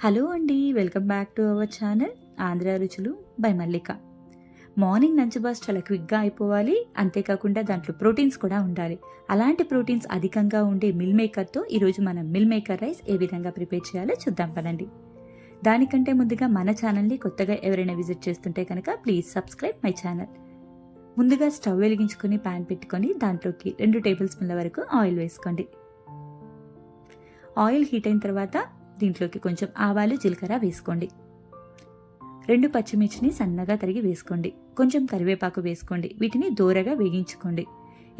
Hello అండి welcome back to our channel Andhra Ruchulu by Mallika. Morning lunch box చాలా క్విక్గా అయిపోవాలి అంతేకాకుండా దాంట్లో ప్రోటీన్స్ కూడా ఉండాలి. అలాంటి ప్రోటీన్స్ అధికంగా ఉండే మిల్ మేకర్తో ఈరోజు మనం మిల్ మేకర్ రైస్ ఏ విధంగా ప్రిపేర్ చేయాలో చూద్దాం పదండి. దానికంటే ముందుగా మన ఛానల్ని కొత్తగా ఎవరైనా విజిట్ చేస్తుంటే కనుక ప్లీజ్ సబ్స్క్రైబ్ మై ఛానల్. ముందుగా స్టవ్ వెలిగించుకొని ప్యాన్ పెట్టుకొని దాంట్లోకి రెండు టేబుల్ స్పూన్ల వరకు ఆయిల్ వేసుకోండి. ఆయిల్ హీట్ అయిన తర్వాత దీంట్లోకి కొంచెం ఆవాలు జీలకర్ర వేసుకోండి. రెండు పచ్చిమిర్చిని సన్నగా తరిగి వేసుకోండి. కొంచెం కరివేపాకు వేసుకోండి. వీటిని దూరగా వేగించుకోండి.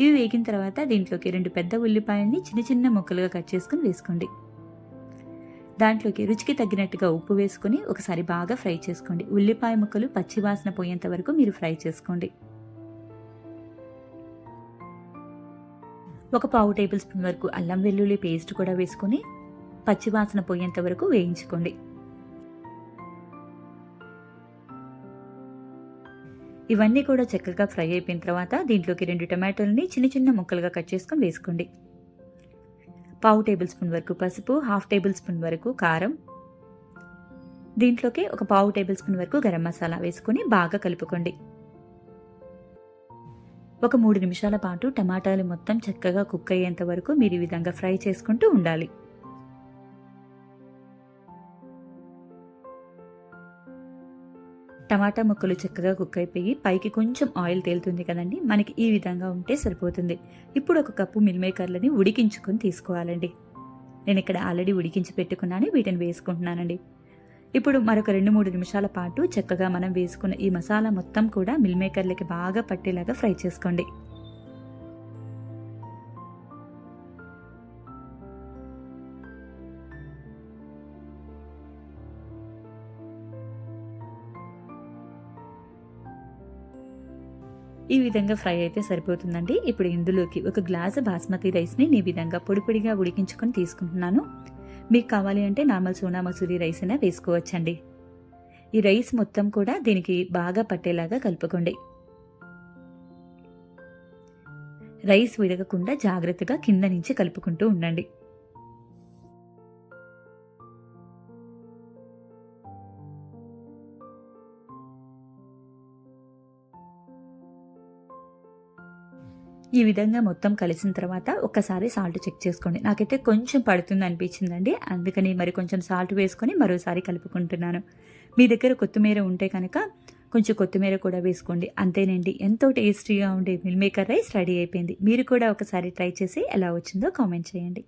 ఇవి వేగిన తర్వాత దీంట్లోకి రెండు పెద్ద ఉల్లిపాయల్ని చిన్న చిన్న ముక్కలుగా కట్ చేసుకుని వేసుకోండి. దాంట్లోకి రుచికి తగ్గినట్టుగా ఉప్పు వేసుకొని ఒకసారి బాగా ఫ్రై చేసుకోండి. ఉల్లిపాయ ముక్కలు పచ్చి వాసన పోయేంత వరకు మీరు ఫ్రై చేసుకోండి. ఒక పావు టేబుల్ స్పూన్ వరకు అల్లం వెల్లుల్లి పేస్ట్ కూడా వేసుకొని పచ్చివాసన పోయేంత వరకు వేయించుకోండి. ఇవన్నీ కూడా చక్కగా ఫ్రై అయిపోయిన తర్వాత దీంట్లోకి రెండు టమాటోలని చిన్న చిన్న ముక్కలుగా కట్ చేసుకొని వేసుకోండి. పావు టేబుల్ స్పూన్ వరకు పసుపు హాఫ్ టేబుల్ స్పూన్ వరకు కారం. దీంట్లోకి ఒక పావు టేబుల్ స్పూన్ వరకు గరం మసాలా వేసుకొని బాగా కలుపుకోండి. ఒక మూడు నిమిషాల పాటు టమాటాలు మొత్తం చక్కగా కుక్ అయ్యేంత వరకు మీరు ఈ విధంగా ఫ్రై చేసుకుంటూ ఉండాలి. టమాటా ముక్కలు చక్కగా కుక్ అయిపోయి పైకి కొంచెం ఆయిల్ తేలుతుంది కదండి మనకి ఈ విధంగా ఉంటే సరిపోతుంది. ఇప్పుడు ఒక కప్పు మిల్ మేకర్లని ఉడికించుకొని తీసుకోవాలండి. నేను ఇక్కడ ఆల్రెడీ ఉడికించి పెట్టుకున్నాను వీటిని వేసుకుంటున్నానండి. ఇప్పుడు మరొక రెండు మూడు నిమిషాల పాటు చక్కగా మనం వేసుకున్న ఈ మసాలా మొత్తం కూడా మిల్ మేకర్లకి బాగా పట్టేలాగా ఫ్రై చేసుకోండి. ఈ విధంగా ఫ్రై అయితే సరిపోతుందండి. ఇప్పుడు ఇందులోకి ఒక గ్లాసు బాస్మతి రైస్ని ఈ విధంగా పొడి పొడిగా ఉడికించుకొని తీసుకుంటున్నాను. మీకు కావాలి అంటే నార్మల్ సోనా మసూరి రైస్ అయినా వేసుకోవచ్చండి. ఈ రైస్ మొత్తం కూడా దీనికి బాగా పట్టేలాగా కలుపుకోండి. రైస్ విడగకుండా జాగ్రత్తగా కింద నుంచి కలుపుకుంటూ ఉండండి. ఈ విధంగా మొత్తం కలిసిన తర్వాత ఒక్కసారి సాల్ట్ చెక్ చేసుకోండి. నాకైతే కొంచెం పడుతుంది అనిపించిందండి. అందుకని మరి కొంచెం సాల్ట్ వేసుకొని మరోసారి కలుపుకుంటున్నాను. మీ దగ్గర కొత్తిమీర ఉంటే కనుక కొంచెం కొత్తిమీర కూడా వేసుకోండి. అంతేనండి. ఎంతో టేస్టీగా ఉండే మిల్ మేకర్ రైస్ రెడీ అయిపోయింది. మీరు కూడా ఒకసారి ట్రై చేసి ఎలా వచ్చిందో కామెంట్ చేయండి.